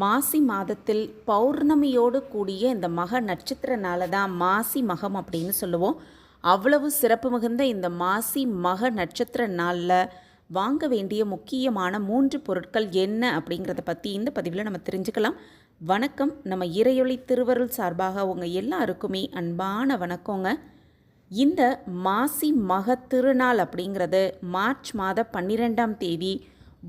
மாசி மாதத்தில் பௌர்ணமியோடு கூடிய இந்த மக நட்சத்திர நாளை தான் மாசி மகம் அப்படின்னு சொல்லுவோம். அவ்வளவு சிறப்பு மிகுந்த இந்த மாசி மக நட்சத்திர நாளில் வாங்க வேண்டிய முக்கியமான மூன்று பொருட்கள் என்ன அப்படிங்கிறத பற்றி இந்த பதிவில் நம்ம தெரிஞ்சுக்கலாம். வணக்கம். நம்ம இறையொளி திருவருள் சார்பாக உங்கள் எல்லாருக்குமே அன்பான வணக்கங்க. இந்த மாசி மக திருநாள் அப்படிங்கிறது மார்ச் மாத பன்னிரெண்டாம் தேதி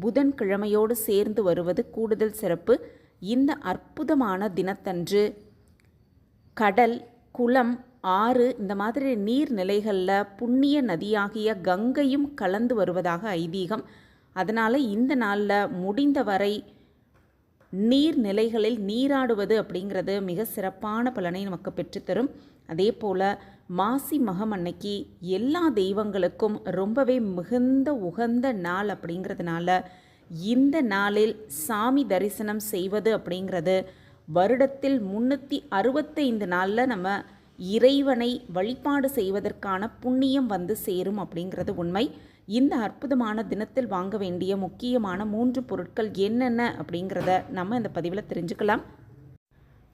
புதன்கிழமையோடு சேர்ந்து வருவது கூடுதல் சிறப்பு. இந்த அற்புதமான தினத்தன்று கடல் குளம் ஆறு இந்த மாதிரி நீர்நிலைகளில் புண்ணிய நதியாகிய கங்கையும் கலந்து வருவதாக ஐதீகம். அதனால் இந்த நாளில் முடிந்தவரை நீர்நிலைகளில் நீராடுவது அப்படிங்கிறது மிக சிறப்பான பலனை நமக்கு பெற்றுத்தரும். அதே போல் மாசி மகம் அன்னைக்கு எல்லா தெய்வங்களுக்கும் ரொம்பவே மிகுந்த உகந்த நாள் அப்படிங்கிறதுனால இந்த நாளில் சாமி தரிசனம் செய்வது அப்படிங்கிறது வருடத்தில் முன்னூற்றி அறுபத்தைந்து நாளில் நம்ம இறைவனை வழிபாடு செய்வதற்கான புண்ணியம் வந்து சேரும் அப்படிங்கிறது உண்மை. இந்த அற்புதமான தினத்தில் வாங்க வேண்டிய முக்கியமான மூன்று பொருட்கள் என்னென்ன அப்படிங்கிறத நம்ம இந்த பதிவில் தெரிஞ்சுக்கலாம்.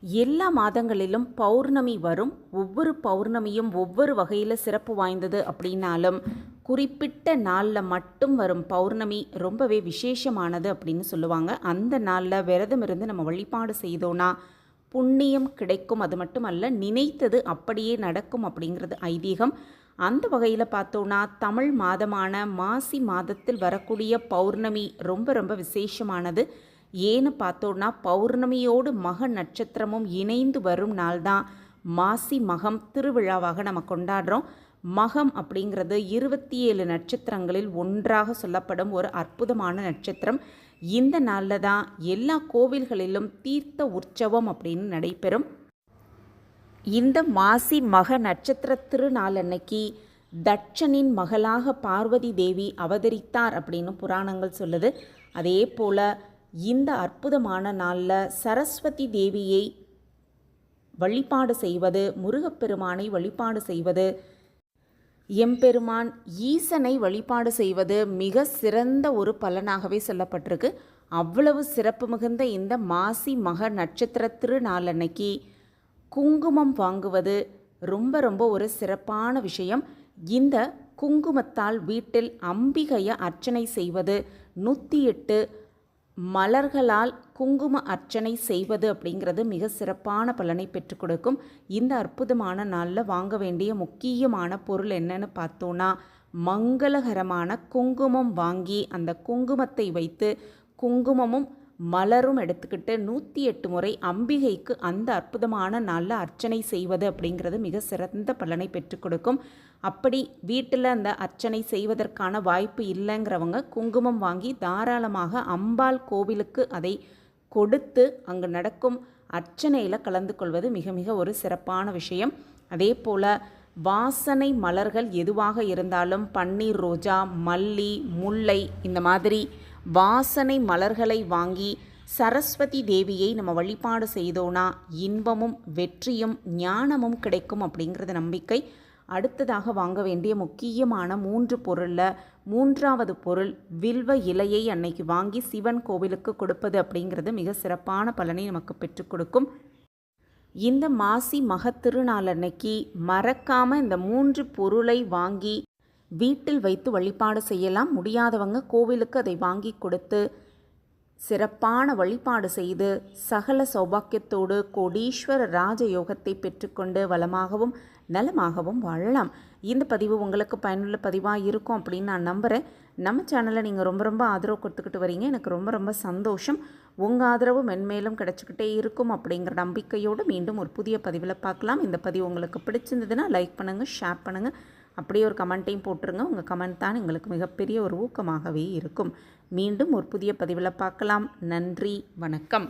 எல்லா மாதங்களிலும் பௌர்ணமி வரும். ஒவ்வொரு பௌர்ணமியும் ஒவ்வொரு வகையில் சிறப்பு வாய்ந்தது அப்படின்னாலும் குறிப்பிட்ட நாளில் மட்டும் வரும் பௌர்ணமி ரொம்பவே விசேஷமானது அப்படின்னு சொல்லுவாங்க. அந்த நாளில் விரதம் இருந்து நம்ம வழிபாடு செய்தோன்னா புண்ணியம் கிடைக்கும். அது மட்டுமல்ல நினைத்தது அப்படியே நடக்கும் அப்படிங்கிறது ஐதீகம். அந்த வகையில் பார்த்தோன்னா தமிழ் மாதமான மாசி மாதத்தில் வரக்கூடிய பௌர்ணமி ரொம்ப ரொம்ப விசேஷமானது. ஏன்னு பார்த்தோன்னா பௌர்ணமியோடு மக நட்சத்திரமும் இணைந்து வரும் நாள் தான் மாசி மகம் திருவிழாவாக நம்ம கொண்டாடுறோம். மகம் அப்படிங்கிறது இருபத்தி ஏழு நட்சத்திரங்களில் ஒன்றாக சொல்லப்படும் ஒரு அற்புதமான நட்சத்திரம். இந்த நாளில் தான் எல்லா கோவில்களிலும் தீர்த்த உற்சவம் அப்படின்னு நடைபெறும். இந்த மாசி மக நட்சத்திர திருநாள் அன்னைக்கு தட்சனின் மகளாக பார்வதி தேவி அவதரித்தார் அப்படின்னு புராணங்கள் சொல்லுது. அதே போல் இந்த அற்புதமான நாளில் சரஸ்வதி தேவியை வழிபாடு செய்வது முருகப்பெருமானை வழிபாடு செய்வது எம்பெருமான் ஈசனை வழிபாடு செய்வது மிக சிறந்த ஒரு பலனாகவே சொல்லப்பட்டிருக்கு. அவ்வளவு சிறப்பு மிகுந்த இந்த மாசி மக நட்சத்திர திருநாளன்னைக்கு குங்குமம் வாங்குவது ரொம்ப ரொம்ப ஒரு சிறப்பான விஷயம். இந்த குங்குமத்தால் வீட்டில் அம்பிகையை அர்ச்சனை செய்வது நூற்றி எட்டு மலர்களால் குங்கும அர்ச்சனை செய்வது அப்படிங்கிறது மிக சிறப்பான பலனை பெற்றுக் கொடுக்கும். இந்த அற்புதமான நாளில் வாங்க வேண்டிய முக்கியமான பொருள் என்னன்னு பார்த்தோன்னா மங்களகரமான குங்குமம் வாங்கி அந்த குங்குமத்தை வைத்து குங்குமமும் மலரும் எடுத்துக்கிட்டு நூற்றி எட்டு முறை அம்பிகைக்கு அந்த அற்புதமான நாளில் அர்ச்சனை செய்வது அப்படிங்கிறது மிக சிறந்த பலனை பெற்றுக் கொடுக்கும். அப்படி வீட்டில் அந்த அர்ச்சனை செய்வதற்கான வாய்ப்பு இல்லைங்கிறவங்க குங்குமம் வாங்கி தாராளமாக அம்பாள் கோவிலுக்கு அதை கொடுத்து அங்கு நடக்கும் அர்ச்சனையில் கலந்து கொள்வது மிக மிக ஒரு சிறப்பான விஷயம். அதே போல் வாசனை மலர்கள் எதுவாக இருந்தாலும் பன்னீர் ரோஜா மல்லி முல்லை இந்த மாதிரி வாசனை மலர்களை வாங்கி சரஸ்வதி தேவியை நம்ம வழிபாடு செய்தோன்னா இன்பமும் வெற்றியும் ஞானமும் கிடைக்கும் அப்படிங்கிறது நம்பிக்கை. அடுத்ததாக வாங்க வேண்டிய முக்கியமான மூன்று பொருளில் மூன்றாவது பொருள் வில்வ இலையை அன்னைக்கு வாங்கி சிவன் கோவிலுக்கு கொடுப்பது அப்படிங்கிறது மிக சிறப்பான பலனை நமக்கு பெற்றுக் கொடுக்கும். இந்த மாசி மகத்திருநாள் அன்னைக்கு மறக்காமல் இந்த மூன்று பொருளை வாங்கி வீட்டில் வைத்து வழிபாடு செய்யலாம். முடியாதவங்க கோவிலுக்கு அதை வாங்கி கொடுத்து சிறப்பான வழிபாடு செய்து சகல சௌபாக்கியத்தோடு கோடீஸ்வர ராஜயோகத்தை பெற்றுக்கொண்டு வளமாகவும் நலமாகவும் வாழலாம். இந்த பதிவு உங்களுக்கு பயனுள்ள பதிவாக இருக்கும் அப்படின்னு நான் நம்புகிறேன் நம்ம சேனலை நீங்கள் ரொம்ப ரொம்ப ஆதரவு கொடுத்துக்கிட்டு வரீங்க. எனக்கு ரொம்ப ரொம்ப சந்தோஷம். உங்கள் ஆதரவு மென்மேலும் கிடச்சிக்கிட்டே இருக்கும் அப்படிங்கிற நம்பிக்கையோடு மீண்டும் ஒரு புதிய பதிவில் பார்க்கலாம். இந்த பதிவு உங்களுக்கு பிடிச்சிருந்ததுன்னா லைக் பண்ணுங்கள் ஷேர் பண்ணுங்கள் அப்படியே ஒரு கமெண்ட்டையும் போட்டுருங்க. உங்கள் கமெண்ட் தான் எங்களுக்கு மிகப்பெரிய ஒரு ஊக்கமாகவே இருக்கும். மீண்டும் ஒரு புதிய பதிவில் பார்க்கலாம். நன்றி வணக்கம்.